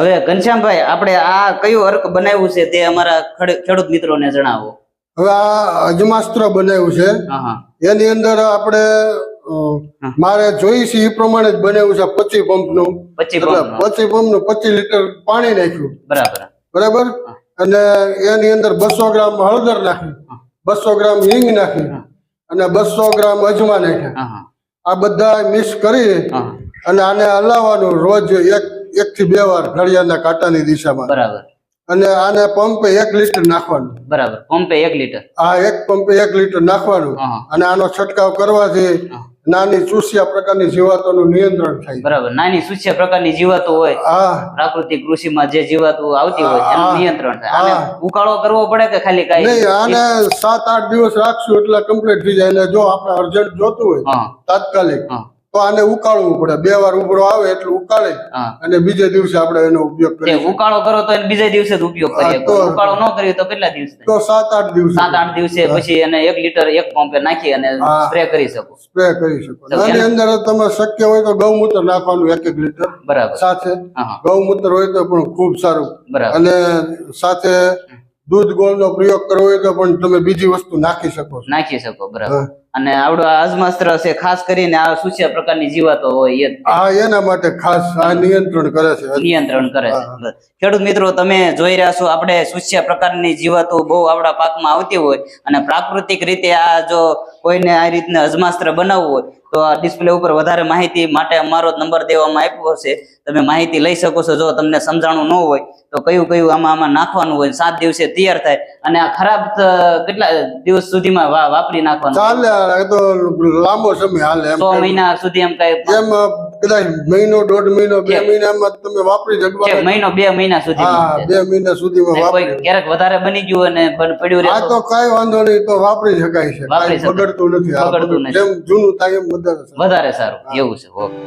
હવે ઘનશ્યામભાઈ આપણે આ કયું અર્ક બનાવ્યું છે તે અમારા ખડ- ખેડૂત મિત્રોને જણાવો. હવે આ અજમાસ્ત્ર બનાવ્યું છે. એની અંદર આપણે મારે જોઈ છે એ પ્રમાણે જ બનાવ્યું છે પચી પંપનું પચી. પચી પંપનું પચીસ લીટર પાણી નાખ્યું. બરાબર. બરાબર? અને એની અંદર બસો ગ્રામ હળદર નાખી. બસો ગ્રામ હિંગ નાખી. અને બસો ગ્રામ અજમા નાખ્યા. આ બધા મિક્સ કરી અને આને હલાવવાનું રોજ એક એક થી બે વાર ઘડિયાળના કાંટાની દિશામાં. બરાબર. અને આને પંપે એક લીટર નાખવાનું. બરાબર. પંપે એક લીટર. હા એક પંપે એક લીટર નાખવાનું હા. હા. અને આનો છંટકાવ કરવાથી હા. નાની ચૂસિયા પ્રકારની જીવાતોનું નિયંત્રણ થાય. બરાબર. નાની સૂચ્ય પ્રકારની જીવાતો હોય. આ પ્રાકૃતિક કૃષિમાં જે જીવાતો આવતી હોય એનું નિયંત્રણ થાય. આને ઉકાળો કરવો પડે કે ખાલી નહીં આને સાત આઠ દિવસ રાખશું એટલે કમ્પ્લીટ થઈ જાય. અને જો આપણે અર્જન્ટ જોતું હોય તાત્કાલિક. હા. તો આને ઉકાળવું પડે. બે વાર ઉભરો આવે એટલે ઉકાળે અને બીજે દિવસે આપણે એનો ઉપયોગ કરીએ ઉકાળો કરો તો બીજા દિવસે જ ઉપયોગ કરીએ. ઉકાળો ન કરીએ તો કેટલા દિવસ તો સાત આઠ દિવસ. સાત આઠ દિવસે પછી એને એક લીટર એક પંપે નાખી અને સ્પ્રે કરી શકો. સ્પ્રે કરી શકો. એની અંદર તમે શક્ય હોય તો ગૌમૂત્ર નાખવાનું એક એક લીટર બરાબર. સાથે. ગૌમૂત્ર હોય તો પણ ખૂબ સારું. બરાબર. અને સાથે દૂધ ગોળનો પ્રયોગ કરવો હોય તો પણ તમે બીજી વસ્તુ નાખી શકો છો. નાખી શકો બરાબર. અને આવડો અજમાસ્ત્ર છે ખાસ કરીને આ સૂચ્ય પ્રકારની જીવાતો હોય એ આ એના માટે ખાસ આ નિયંત્રણ કરે છે. નિયંત્રણ કરે છે ખેડૂત મિત્રો તમે જોઈ રહ્યા છો આપણે સૂચ્ય પ્રકારની જીવાતો બહુ આપણા પાકમાં આવતી હોય અને પ્રાકૃતિક રીતે આ જો કોઈને આ રીતના અજમાસ્ત્ર બનાવવું હોય તો આ ડિસ્પ્લે ઉપર વધારે માહિતી માટે અમારો નંબર દેવામાં આપ્યો છે. તમે માહિતી લઈ શકો છો. જો તમને સમજાણું ન હોય તો કયું કયું આમાં આમાં નાખવાનું હોય સાત દિવસે તૈયાર થાય અને આ ખરાબ કેટલા દિવસ સુધીમાં વાપરી નાખવાનું? ચાલે તો લાંબો સમય હાલે છ મહિના સુધી એમ કઈ કદાચ મહિનો દોઢ મહિનો બે મહિનામાં તમે વાપરી જગવા મહિનો બે મહિના સુધી હા બે મહિના સુધીમાં વાપરી. ક્યારેક વધારે બની ગયું અને પડ્યું આ તો કઈ વાંધો નહીં તો વાપરી શકાય છે. બગડતું નથી. બગડતું નથી. જેમ જૂનું થાય એમ વધારે સારું. વધારે સારું. એવું છે. ઓકે.